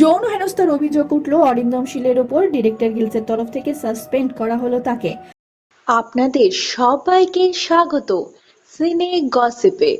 যৌন হেনস্থার অভিযোগ উঠল অরিন্দম শীলের ওপর ডিরেক্টর গিলসের তরফ থেকে সাসপেন্ড করা হলো তাকে। আপনাদের সবাইকে স্বাগত। সিনে গসিপে।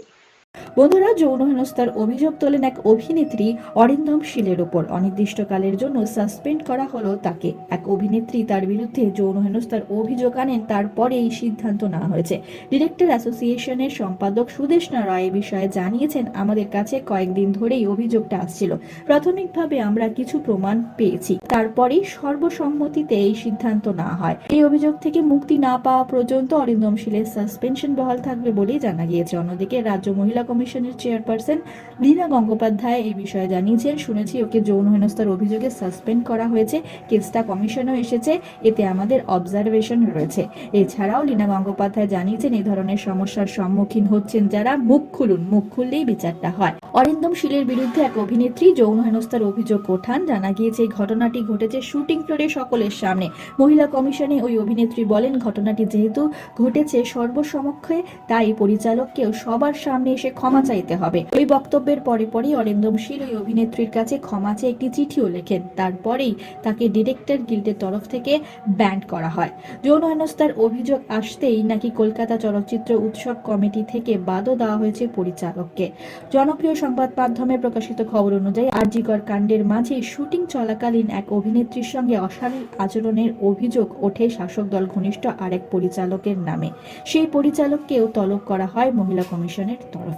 বন্ধুরা, যৌন হেনস্থার অভিযোগ তোলেন এক অভিনেত্রী অরিন্দম শীলের ওপর। অনির্দিষ্টকালের জন্য সাসপেন্ড করা হলো তাকে। এক অভিনেত্রী তার বিরুদ্ধে যৌন হেনস্থার অভিযোগ আনেন তারপরে এই সিদ্ধান্ত নেওয়া হয়েছে। ডিরেক্টর অ্যাসোসিয়েশনের সম্পাদক সুদেশনা রায় এ বিষয়ে জানিয়েছেন, আমাদের কাছে কয়েকদিন ধরেই অভিযোগটা আসছিল। প্রাথমিকভাবে আমরা কিছু প্রমাণ পেয়েছি। তারপরেই সর্বসম্মতিতে এই সিদ্ধান্ত না হয়। এই অভিযোগ থেকে মুক্তি না পাওয়া পর্যন্ত অরিন্দম শীলের সাসপেনশন বহাল থাকবে বলেই জানা গিয়েছে। অন্যদিকে রাজ্য মহিলা কমিশনের চেয়ারপারসন লীনা গঙ্গোপাধ্যায় এই বিষয়ে জানিয়েছেন। শুনেছি ওকে যৌন হেনস্থার অভিযোগে সাসপেন্ড করা হয়েছে। কেসটা কমিশনও এসেছে। এতে আমাদের অবজারভেশন রয়েছে। এছাড়াও লীনা গঙ্গোপাধ্যায় জানিয়েছেন, এই ধরনের সমস্যার সম্মুখীন হচ্ছেন যারা। মুখ খুলুন, মুখ খুললেই বিচারটা হয়। অরিন্দম শীলের বিরুদ্ধে এক অভিনেত্রী যৌন হেনস্থার অভিযোগ ওঠান। জানা গিয়েছে, এই ঘটনাটি ঘটেছে শুটিং ফ্লোরে সকলের সামনে। মহিলা কমিশনে ওই অভিনেত্রী বলেন, ঘটনাটি যেহেতু ঘটেছে সর্বসমক্ষে, তাই পরিচালককেও সবার সামনে এসে ক্ষমা চাইতে হবে। ওই বক্তব্যের পরে পরেই অরিন্দম শীল ওই অভিনেত্রীর কাছে ক্ষমা চেয়ে একটি চিঠিও লেখেন। তারপরেই তাকে ডিরেক্টর গিল্ডের তরফ থেকে ব্যান্ড করা হয়। যৌন হেনস্থার অভিযোগ আসতেই নাকি কলকাতা চলচ্চিত্র উৎসব কমিটি থেকে বাদও দেওয়া হয়েছে পরিচালককে। জনপ্রিয় সংবাদ মাধ্যমে প্রকাশিত খবর অনুযায়ী আরজিকর কাণ্ডের মাঝে শুটিং চলাকালীন এক অভিনেত্রীর সঙ্গে অশালীন আচরণের অভিযোগ ওঠে শাসক দল ঘনিষ্ঠ আরেক পরিচালকের নামে। সেই পরিচালককেও তলব করা হয় মহিলা কমিশনের তরফে।